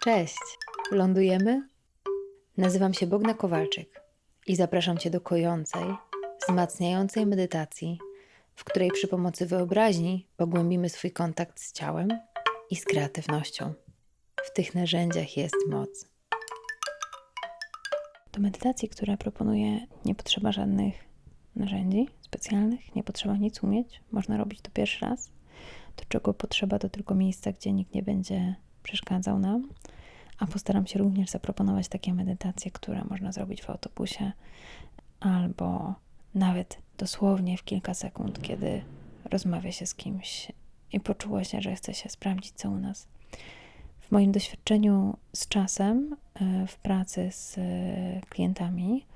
Cześć! Lądujemy? Nazywam się Bogna Kowalczyk i zapraszam Cię do kojącej, wzmacniającej medytacji, w której przy pomocy wyobraźni pogłębimy swój kontakt z ciałem i z kreatywnością. W tych narzędziach jest moc. Do medytacji, które proponuję, nie potrzeba żadnych narzędzi specjalnych, nie potrzeba nic umieć, można robić to pierwszy raz. Do czego potrzeba to tylko miejsca, gdzie nikt nie będzie przeszkadzał nam. A postaram się również zaproponować takie medytacje, które można zrobić w autobusie albo nawet dosłownie w kilka sekund, kiedy rozmawia się z kimś i poczuło się, że chce się sprawdzić, co u nas. W moim doświadczeniu z czasem e, w pracy z e, klientami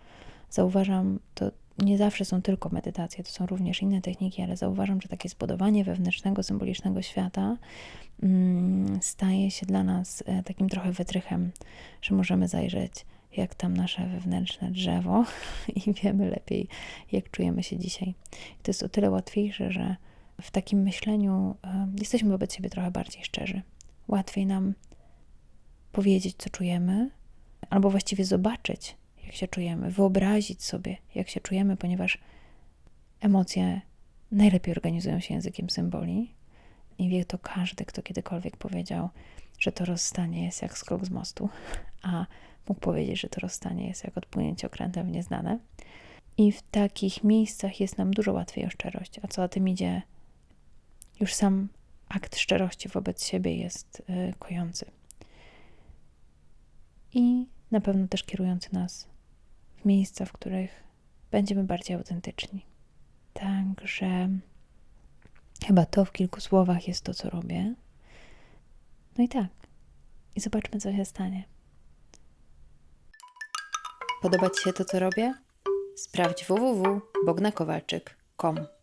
zauważam, to nie zawsze są tylko medytacje, to są również inne techniki, ale zauważam, że takie zbudowanie wewnętrznego, symbolicznego świata mm, staje się dla nas e, takim trochę wytrychem, że możemy zajrzeć, jak tam nasze wewnętrzne drzewo i wiemy lepiej, jak czujemy się dzisiaj. To jest o tyle łatwiejsze, że w takim myśleniu e, jesteśmy wobec siebie trochę bardziej szczerzy. Łatwiej nam powiedzieć, co czujemy, albo właściwie zobaczyć, jak się czujemy, wyobrazić sobie, jak się czujemy, ponieważ emocje najlepiej organizują się językiem symboli i wie to każdy, kto kiedykolwiek powiedział, że to rozstanie jest jak skok z mostu, a mógł powiedzieć, że to rozstanie jest jak odpłynięcie okrętem w nieznane. I w takich miejscach jest nam dużo łatwiej o szczerość, a co za tym idzie, już sam akt szczerości wobec siebie jest y, kojący. I na pewno też kierujący nas w miejsca, w których będziemy bardziej autentyczni. Także chyba to w kilku słowach jest to, co robię. No i tak. I zobaczmy, co się stanie. Podoba Ci się to, co robię? Sprawdź www.bognakowalczyk.com